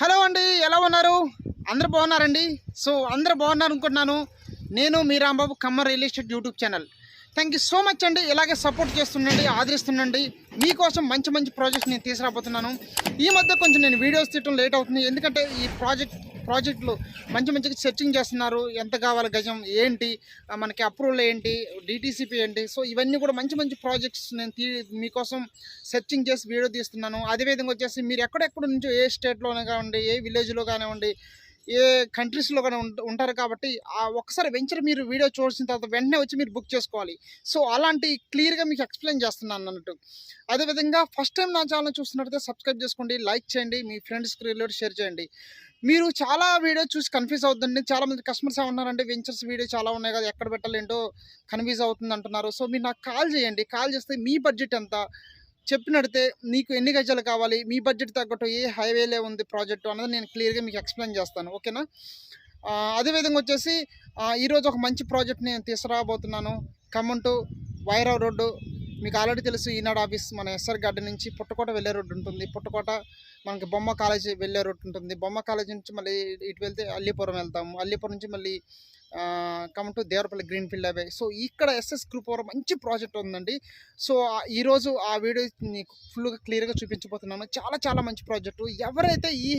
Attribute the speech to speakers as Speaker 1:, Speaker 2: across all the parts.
Speaker 1: Hello అండి ఎలా ఉన్నారు? అందరు బాగున్నారండి? సో అందరు బాగున్నారు అనుకుంటున్నాను నేను మీ Rambabu Kamma real estate YouTube channel. Thank you so much అండి. ఇలాగే సపోర్ట్ చేస్తుండండి ఆదరిస్తుండండి. మీకోసం మంచి మంచి ప్రాజెక్ట్స్ నేను తీసుకురాబోతున్నాను. ఈ మధ్య కొంచెం నేను వీడియోస్ తీయటం లేట్ అవుతుంది. ఎందుకంటే ఈ ప్రాజెక్ట్ ప్రాజెక్టులు మంచి మంచిగా సెర్చింగ్ చేస్తున్నారు. ఎంత కావాలి గజం ఏంటి మనకి అప్రూవల్ ఏంటి డిటీసీపీ ఏంటి సో ఇవన్నీ కూడా మంచి మంచి ప్రాజెక్ట్స్ నేను తీ మీకోసం సెర్చింగ్ చేసి వీడియో తీస్తున్నాను. అదేవిధంగా వచ్చేసి మీరు ఎక్కడెక్కడ నుంచో ఏ స్టేట్లోనే కానివ్వండి ఏ విలేజ్లో కానివ్వండి ఏ కంట్రీస్లో కానీ ఉంట- ఉంటారు కాబట్టి ఆ వెంచర్ మీరు వీడియో చూసిన తర్వాత వెంటనే వచ్చి మీరు బుక్ చేసుకోవాలి. సో అలాంటి క్లియర్గా మీకు ఎక్స్ప్లెయిన్ చేస్తున్నాను అన్నట్టు. అదేవిధంగా ఫస్ట్ టైం నా ఛానల్ చూస్తున్నట్టయితే సబ్స్క్రైబ్ చేసుకోండి లైక్ చేయండి మీ ఫ్రెండ్స్కి రిలేట్ షేర్ చేయండి. మీరు చాలా వీడియో చూసి కన్ఫ్యూజ్ అవుతుందండి చాలా మంది కస్టమర్స్ ఏమన్నారంటే వెంచర్స్ వీడియో చాలా ఉన్నాయి కదా ఎక్కడ పెట్టాలి ఏంటో కన్ఫ్యూజ్ అవుతుంది అంటున్నారు. సో మీరు నాకు కాల్ చేయండి. కాల్ చేస్తే మీ బడ్జెట్ ఎంత? చెప్పినడితే నీకు ఎన్ని గజాలు కావాలి? మీ బడ్జెట్ తగ్గట్టు ఏ హైవేలే ఉంది ప్రాజెక్టు అన్నది నేను క్లియర్గా మీకు ఎక్స్ప్లెయిన్ చేస్తాను. ఓకేనా? అదేవిధంగా వచ్చేసి ఈరోజు ఒక మంచి ప్రాజెక్ట్ నేను తీసుకురాబోతున్నాను. ఖమ్మం టు వైరా రోడ్డు మీకు ఆల్రెడీ తెలుసు ఈనాడు ఆఫీస్ మన ఎస్ఆర్ గార్డెన్ నుంచి పుట్టకోట వెళ్ళే రోడ్డు ఉంటుంది. పుట్టకోట మనకి బొమ్మ కాలేజీ వెళ్ళే రోడ్డు ఉంటుంది. బొమ్మ కాలేజీ నుంచి మళ్ళీ ఇటు వెళ్తే అల్లీపురం వెళ్తాము. అల్లీపురం నుంచి మళ్ళీ come to Devarapalli green field away so ఇక్కడ ఎస్ఎస్ గ్రూప్ వారు మంచి ప్రాజెక్ట్ ఉందండి. సో ఈరోజు ఆ వీడియో నీకు ఫుల్గా క్లియర్గా చూపించబోతున్నాను. చాలా చాలా మంచి ప్రాజెక్టు ఎవరైతే ఈ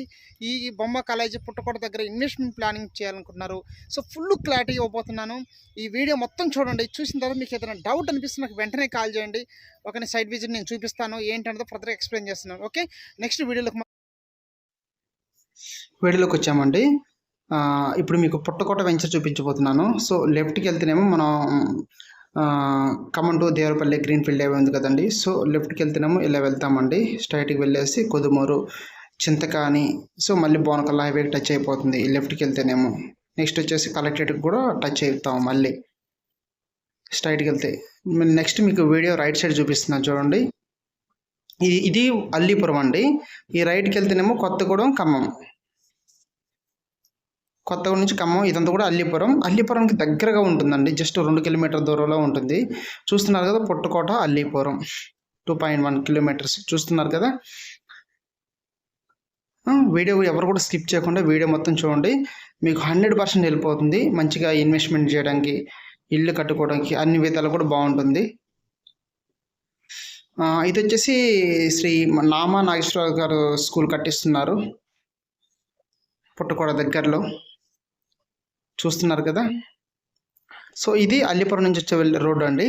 Speaker 1: ఈ బొమ్మ కాలేజీ పుట్టకోట దగ్గర ఇన్వెస్ట్మెంట్ ప్లానింగ్ చేయాలనుకుంటున్నారు సో ఫుల్ క్లారిటీ ఇవ్వబోతున్నాను. ఈ వీడియో మొత్తం చూడండి. చూసిన తర్వాత మీకు ఏదైనా డౌట్ అనిపిస్తే నాకు వెంటనే కాల్ చేయండి. ఒక సైడ్ విజిట్ నేను చూపిస్తాను. ఏంటనేది ఫర్దర్ ఎక్స్ప్లెయిన్ చేస్తున్నాను. ఓకే నెక్స్ట్ వీడియోలోకి వీడియోలోకి వచ్చామండి. ఇప్పుడు మీకు పుట్టకోట వెంచర్ చూపించబోతున్నాను. సో లెఫ్ట్కి వెళ్తేనేమో మనం Khammam to Devarapalli green field ఉంది కదండి. సో లెఫ్ట్కి వెళ్తేనేమో ఇలా వెళ్తామండి. స్ట్రైట్కి వెళ్ళేసి కొదుమూరు చింతకాని సో మళ్ళీ బోనకల్ హైవేకి టచ్ అయిపోతుంది. ఈ లెఫ్ట్కి వెళ్తేనేమో. నెక్స్ట్ వచ్చేసి కలెక్టరేట్కి కూడా టచ్ అవుతాం మళ్ళీ. స్ట్రైట్కి వెళ్తే. నెక్స్ట్ మీకు వీడియో రైట్ సైడ్ చూపిస్తున్నాను చూడండి. ఇది ఇది అల్లీపురం అండి. ఈ రైట్కి వెళ్తేనేమో కొత్తగూడెం ఖమ్మం. కొత్తగూడ నుంచి ఖమ్మం ఇదంతా కూడా అల్లీపురం. అల్లిపురంకి దగ్గరగా ఉంటుందండి. జస్ట్ రెండు కిలోమీటర్ దూరంలో ఉంటుంది. చూస్తున్నారు కదా Puttakota Allipuram. Two point one kilometres. చూస్తున్నారు కదా? వీడియో ఎవరు కూడా స్కిప్ చేయకుండా వీడియో మొత్తం చూడండి. మీకు హండ్రెడ్ పర్సెంట్ వెళ్ళిపోతుంది మంచిగా ఇన్వెస్ట్మెంట్ చేయడానికి ఇల్లు కట్టుకోవడానికి అన్ని విధాలు కూడా బాగుంటుంది. ఇది వచ్చేసి శ్రీ నామా నాగేశ్వరరావు గారు స్కూల్ కట్టిస్తున్నారు. పుట్టకోడ దగ్గరలో. చూస్తున్నారు కదా? సో ఇది అల్లిపురం నుంచి వచ్చే రోడ్డు అండి.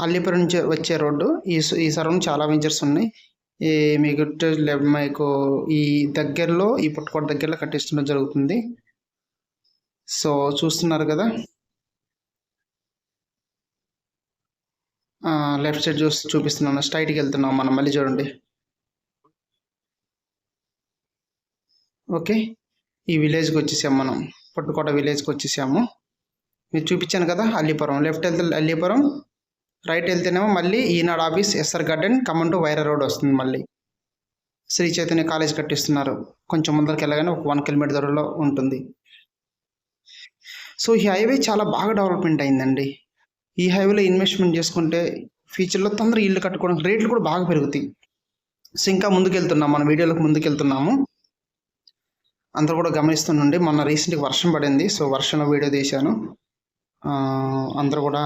Speaker 1: అల్లిపురం నుంచి వచ్చే రోడ్డు. ఈ ఈ సరౌండ్ చాలా వెంచర్స్ ఉన్నాయి. ఈ మీకు మీకు ఈ దగ్గరలో ఈ పుట్టకోట దగ్గరలో కట్టిస్తుండడం జరుగుతుంది. సో చూస్తున్నారు కదా? లెఫ్ట్ సైడ్ చూసి చూపిస్తున్నాను. స్ట్రైట్కి వెళ్తున్నాం మనం. మళ్ళీ చూడండి. ఓకే. ఈ విలేజ్కి వచ్చేసాము మనం. పట్టుకోట విలేజ్కి వచ్చేసాము. మీరు చూపించాను కదా అల్లీపురం. లెఫ్ట్ వెళ్తే అల్లీపురం రైట్ వెళ్తేనేమో మళ్ళీ Eenadu office SR garden common to Wyra road వస్తుంది మళ్ళీ. శ్రీ చైతన్య కాలేజ్ కట్టిస్తున్నారు. కొంచెం ముందరికి వెళ్ళగానే ఒక వన్ కిలోమీటర్ దూరంలో ఉంటుంది. సో ఈ హైవే చాలా బాగా డెవలప్మెంట్ అయిందండి. ఈ హైవేలో ఇన్వెస్ట్మెంట్ చేసుకుంటే ఫ్యూచర్లో తొందరగా ఇల్లు కట్టుకోవడానికి రేట్లు కూడా బాగా పెరుగుతాయి. సో ఇంకా ముందుకెళ్తున్నాం. మన వీడియోలకు ముందుకెళ్తున్నాము. అందరూ కూడా గమనిస్తుండండి. మొన్న రీసెంట్గా వర్షం పడింది. సో వర్షంలో వీడియో తీశాను. అందరూ కూడా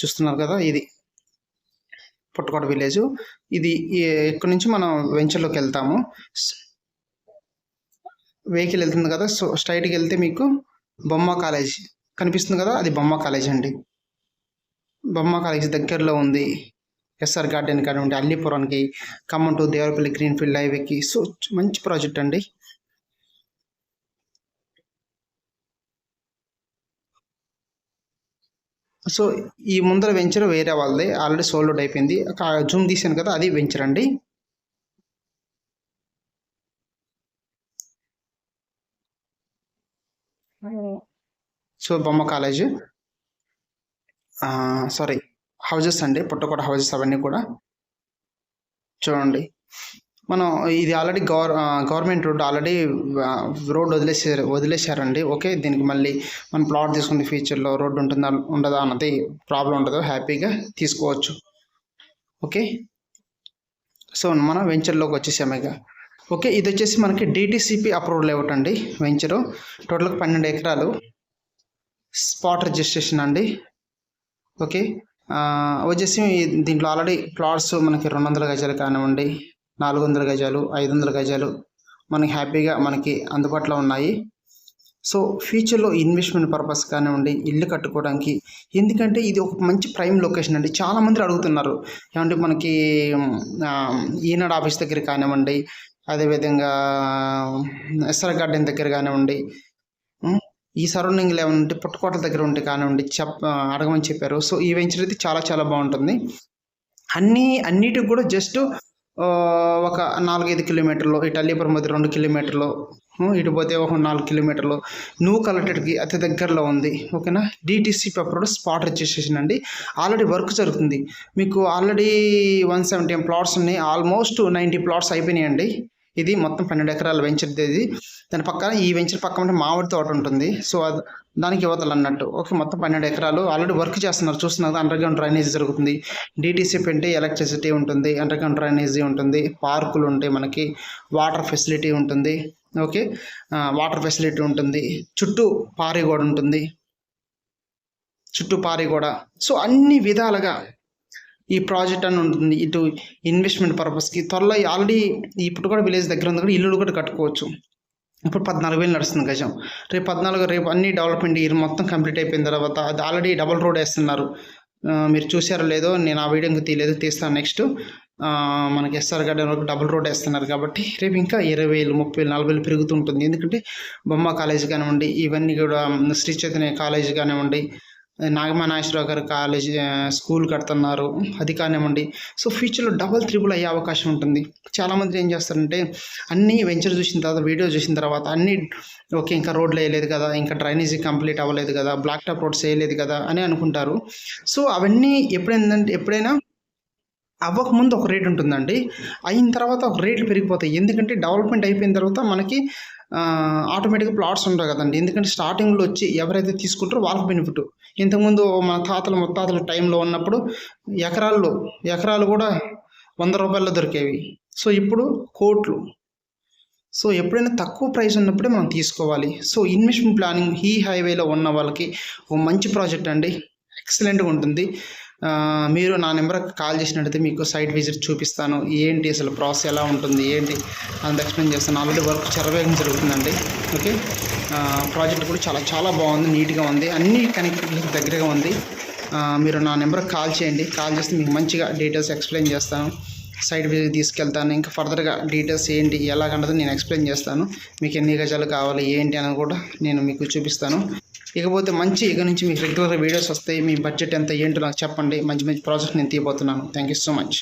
Speaker 1: చూస్తున్నారు కదా ఇది పుట్టకోట విలేజ్. ఇది ఎక్కడి ఇక్కడ నుంచి మనం వెంచర్లోకి వెళ్తాము? వెహికల్ వెళ్తుంది కదా సో స్ట్రైట్కి వెళ్తే మీకు బొమ్మ కాలేజ్ కనిపిస్తుంది కదా అది బొమ్మ కాలేజ్ అండి. బొమ్మ కాలేజ్ దగ్గరలో ఉంది. ఎస్ఆర్ గార్డెన్ కానివ్వండి అల్లిపురానికి Khammam to Devarapalli green field హైవేకి. సో మంచి ప్రాజెక్ట్ అండి. సో ఈ ముందర వెంచర్ వేరే వాళ్ళది. ఆల్రెడీ సోల్డ్ అయిపోయింది. జూమ్ తీసాను కదా అది వెంచర్ అండి. సో బొమ్మ కాలేజ్. సారీ హౌజెస్ అండి పుట్టకోట హౌజెస్ అవన్నీ కూడా. చూడండి. మనం ఇది ఆల్రెడీ గవర్ గవర్నమెంట్ రోడ్ ఆల్రెడీ రోడ్ వదిలేసారు వదిలేశారండి. ఓకే దీనికి మళ్ళీ మనం ప్లాట్ తీసుకునే ఫ్యూచర్లో రోడ్డు ఉంటుందా ఉండదా అన్నది ప్రాబ్లం ఉండదు హ్యాపీగా తీసుకోవచ్చు. ఓకే సో మనం వెంచర్లోకి వచ్చేసాము ఇక. ఓకే ఇది వచ్చేసి మనకి డిటీసీపీ అప్రూవల్ లేఅవుట్ అండి వెంచరు టోటల్గా పన్నెండు ఎకరాలు స్పాట్ రిజిస్ట్రేషన్ అండి. ఓకే వచ్చేసి దీంట్లో ఆల్రెడీ ప్లాట్స్ మనకి రెండు వందల గజాలు కానివ్వండి నాలుగు వందల గజాలు ఐదు వందల గజాలు మనకి హ్యాపీగా మనకి అందుబాటులో ఉన్నాయి. సో ఫ్యూచర్లో ఇన్వెస్ట్మెంట్ పర్పస్ కానివ్వండి ఇల్లు కట్టుకోవడానికి ఎందుకంటే ఇది ఒక మంచి ప్రైమ్ లొకేషన్ అండి. చాలామంది అడుగుతున్నారు ఏమంటే మనకి ఈనాడు ఆఫీస్ దగ్గర కానివ్వండి అదేవిధంగా ఎస్ఆర్ గార్డెన్ దగ్గర కానివ్వండి ఈ సరౌండింగ్లో ఏమంటే ఉంటే దగ్గర ఉంటే కానివ్వండి చెప్ అడగమని చెప్పారు. సో ఈ వెంచర్ అయితే చాలా చాలా బాగుంటుంది. అన్నీ అన్నిటికి కూడా జస్ట్ ఒక నాలుగైదు కిలోమీటర్లు ఇటు అల్లీపురం మధ్య రెండు కిలోమీటర్లు ఇటు పోతే ఒక నాలుగు కిలోమీటర్లు. నువ్వు కలెక్టర్కి అతి దగ్గరలో ఉంది ఓకేనా? DTC paper spot registration already work జరుగుతుంది. మీకు ఆల్రెడీ వన్ సెవెంటీ ప్లాట్స్ ఉన్నాయి. ఆల్మోస్ట్ నైంటీ ప్లాట్స్ అయిపోయినాయండి. ఇది మొత్తం పన్నెండు ఎకరాల వెంచర్ ఇది. దాని పక్కన ఈ వెంచర్ పక్కన మామిడి తోట ఉంటుంది. సో అది దానికి యువతలు అన్నట్టు. ఓకే మొత్తం పన్నెండు ఎకరాలు ఆల్రెడీ వర్క్ చేస్తున్నారు. చూస్తున్నారు అండర్గ్రౌండ్ డ్రైనేజ్ జరుగుతుంది. డిటీసీ అంటే ఎలక్ట్రిసిటీ ఉంటుంది అండర్గ్రౌండ్ డ్రైనేజీ ఉంటుంది పార్కులు ఉంటాయి మనకి వాటర్ ఫెసిలిటీ ఉంటుంది ఓకే వాటర్ ఫెసిలిటీ ఉంటుంది చుట్టూ పారి కూడా ఉంటుంది. చుట్టూ పారి కూడా సో అన్ని విధాలుగా ఈ ప్రాజెక్ట్ అని ఉంటుంది ఇటు ఇన్వెస్ట్మెంట్ పర్పస్కి త్వరలో ఆల్రెడీ ఇప్పుడు కూడా విలేజ్ దగ్గర ఉంది కూడా ఇల్లు కూడా కట్టుకోవచ్చు. ఇప్పుడు పద్నాలుగు వేలు నడుస్తుంది గజం. రేపు పద్నాలుగు రేపు అన్ని డెవలప్మెంట్ ఇయర్ మొత్తం కంప్లీట్ అయిపోయిన తర్వాత అది ఆల్రెడీ డబల్ రోడ్ వేస్తున్నారు. మీరు చూసారో లేదో నేను ఆ వీడియో ఇంకా తీయలేదు తీస్తాను నెక్స్ట్ మనకి ఎస్ఆర్ గార్డెన్ వరకు డబుల్ రోడ్ వేస్తున్నారు కాబట్టి రేపు ఇంకా ఇరవై వేలు ముప్పై వేలు నలభై వేలు పెరుగుతుంటుంది. ఎందుకంటే బొమ్మ కాలేజ్ కానివ్వండి ఇవన్నీ కూడా శ్రీ చైతన్య కాలేజ్ కానివ్వండి నాగమా నాగేశ్వరరావు గారు కాలేజ్ స్కూల్ కడుతున్నారు అది కానివ్వండి. సో ఫ్యూచర్లో డబల్ త్రిబుల్ అయ్యే అవకాశం ఉంటుంది. చాలామంది ఏం చేస్తారంటే అన్నీ వెంచర్ చూసిన తర్వాత వీడియో చూసిన తర్వాత అన్నీ ఓకే ఇంకా రోడ్లు వేయలేదు కదా ఇంకా డ్రైనేజీ కంప్లీట్ అవ్వలేదు కదా బ్లాక్ టాప్ రోడ్స్ వేయలేదు కదా అని అనుకుంటారు. సో అవన్నీ ఎప్పుడైందంటే ఎప్పుడైనా అవ్వకముందు ఒక రేట్ ఉంటుందండి. అయిన తర్వాత ఒక రేట్లు పెరిగిపోతాయి. ఎందుకంటే డెవలప్మెంట్ అయిపోయిన తర్వాత మనకి ఆటోమేటిక్గా ప్లాట్స్ ఉంటాయి కదండి. ఎందుకంటే స్టార్టింగ్లో వచ్చి ఎవరైతే తీసుకుంటారో వాళ్ళకి బెనిఫిట్. ఇంతకుముందు మన తాతల ముత్తాతల టైంలో ఉన్నప్పుడు ఎకరాల్లో ఎకరాలు కూడా వంద రూపాయల్లో దొరికేవి. సో ఇప్పుడు కోట్లు. సో ఎప్పుడైనా తక్కువ ప్రైస్ ఉన్నప్పుడే మనం తీసుకోవాలి. సో ఇన్వెస్ట్మెంట్ ప్లానింగ్ ఈ హైవేలో ఉన్న వాళ్ళకి ఒక మంచి ప్రాజెక్ట్ అండి. ఎక్సలెంట్గా ఉంటుంది. మీరు నా నెంబర్కి కాల్ చేసినట్టయితే మీకు సైట్ విజిట్ చూపిస్తాను. ఏంటి అసలు ప్రాసెస్ ఎలా ఉంటుంది? ఏంటి? అంత ఎక్స్ప్లెయిన్ చేస్తాను. ఆల్రెడీ వర్క్ చరవేగం జరుగుతుందండి. ఓకే? ప్రాజెక్ట్ కూడా చాలా చాలా బాగుంది. నీట్గా ఉంది. అన్ని కనెక్టివిటీకి దగ్గరగా ఉంది. మీరు నా నెంబర్కి కాల్ చేయండి. కాల్ చేస్తే మీకు మంచిగా డీటెయిల్స్ ఎక్స్ప్లెయిన్ చేస్తాను. సైట్ విజిట్ తీసుకెళ్తాను. ఇంకా ఫర్దర్గా డీటెయిల్స్ ఏంటి ఎలాగన్నది నేను ఎక్స్ప్లెయిన్ చేస్తాను. మీకు ఎన్ని గజాలు కావాలి ఏంటి అని కూడా నేను మీకు చూపిస్తాను. ఇకపోతే మంచి ఇక నుంచి మీకు రెగ్యులర్ వీడియోస్ వస్తాయి మీ బడ్జెట్ ఎంత ఏంటో నాకు చెప్పండి. మంచి మంచి ప్రాజెక్ట్ నేను తీయబోతున్నాను. Thank you so much